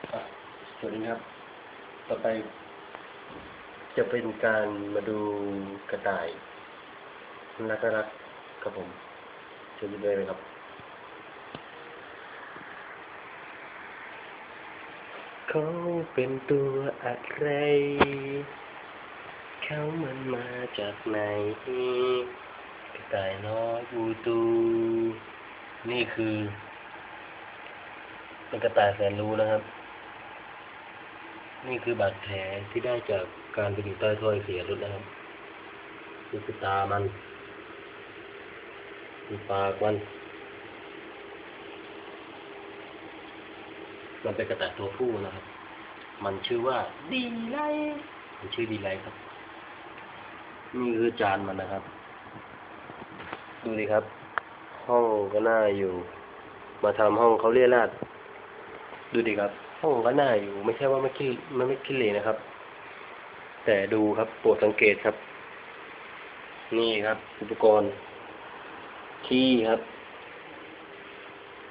สวัสดีครับ ต่อไป จะเป็นการมาดูกระต่ายน่ารักๆครับผมเชิญดูได้เลยครับเขาเป็นตัวอะไร เขามันมาจากไหน กระต่ายน้อยบูตู นี่คือ เป็นกระต่ายแสนรู้นะครับ นี่คือบาดแผลที่ได้จากการไปอยู่ใต้ถ้อยเสียรถนะครับนี่คือตามันมีปากมัน มันเป็นกระต่ายตัวผู้นะครับ มันชื่อว่า ดีไลมันชื่อดีไลครับ นี่คือจานมันนะครับ ดูดิครับ ห้องก็น่าอยู่ มาทำห้องเขาเรียราดดูดิครับ ห้องก็น่าอยู่ ไม่ใช่ว่าไม่ขี้มันไม่ขี้เลยนะครับ แต่ดูครับโปรดสังเกตครับ นี่ครับ อุปกรณ์ที่ครับ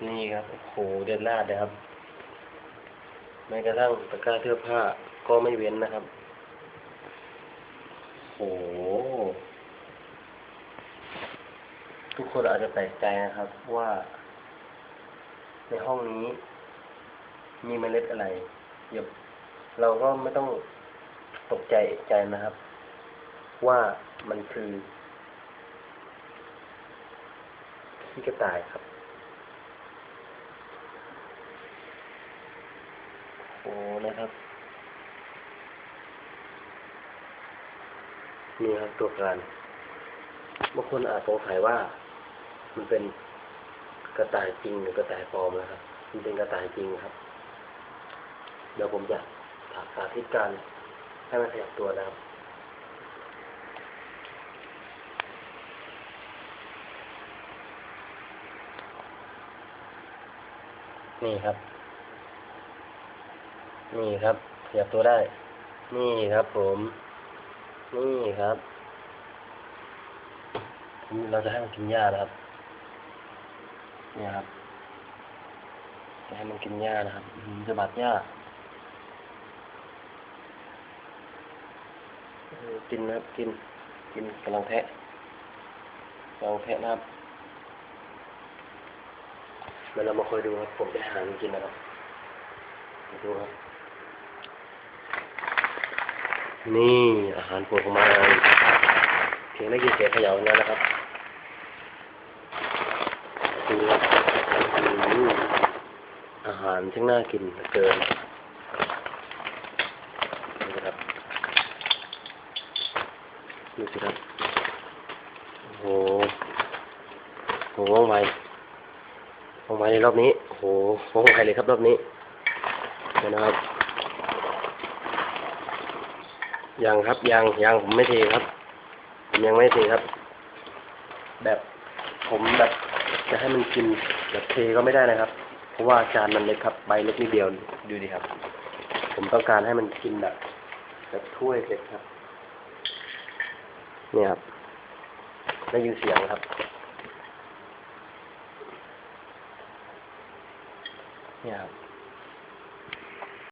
นี่ครับโอ้โหเด็ดลาดเลยครับแม้กระทั่งตะกร้าเสื้อผ้าก็ไม่เว้นนะครับโอ้โหทุกคนอาจจะแปลกใจนะครับว่าในห้องนี้ มีเมล็ดอะไรเดี๋ยวเราก็ไม่ต้องตกใจใจนะครับ ว่ามันคือขี้กระต่ายครับ โอ้นะครับนี่ครับตัวการบางคนอาจสงสัยว่า มันเป็นกระต่ายจริงหรือกระต่ายปลอมนะครับ มันเป็นกระต่ายจริงครับ เดี๋ยวผมจะสาธิตการให้มันขยับตัวนะครับ นี่ครับ นี่ครับขยับตัวได้ นี่ครับผม นี่ครับ เราจะให้มันกินหญ้านะครับ เนี่ยครับ จะให้มันกินหญ้านะครับจะบาดหญ้าเออ กินนะครับกินกินกำลังแทะกำลังแทะนะครับเดี๋ยวเรามาคอยดูครับ ผมจะหามันกินนะครับดูครับ นี่อาหารโปรดของมันเพียงได้ยินเสียงเขย่าเนั้นนะครับดูครับอืมอาหารช่างน่ากินเหลือเกินนะครับ ดูสิครับ โอ้โหโหว่องไวว่องไวในรอบนี้ โอ้โหว่องไวเลยครับรอบนี้เดี๋ยวนะครับ ยังครับยังยังผมไม่เทครับ ผมยังไม่เทครับ แบบผมแบบจะให้มันกินแบบเทก็ไม่ได้นะครับ เพราะว่าจานมันเล็กครับ ใบเล็กนิดเดียวดูดิครับ ผมต้องการให้มันกินแบบแบบถ้วยเล็กครับ นี่ยครับได้ยินเสียงครับ เนี่ยครับ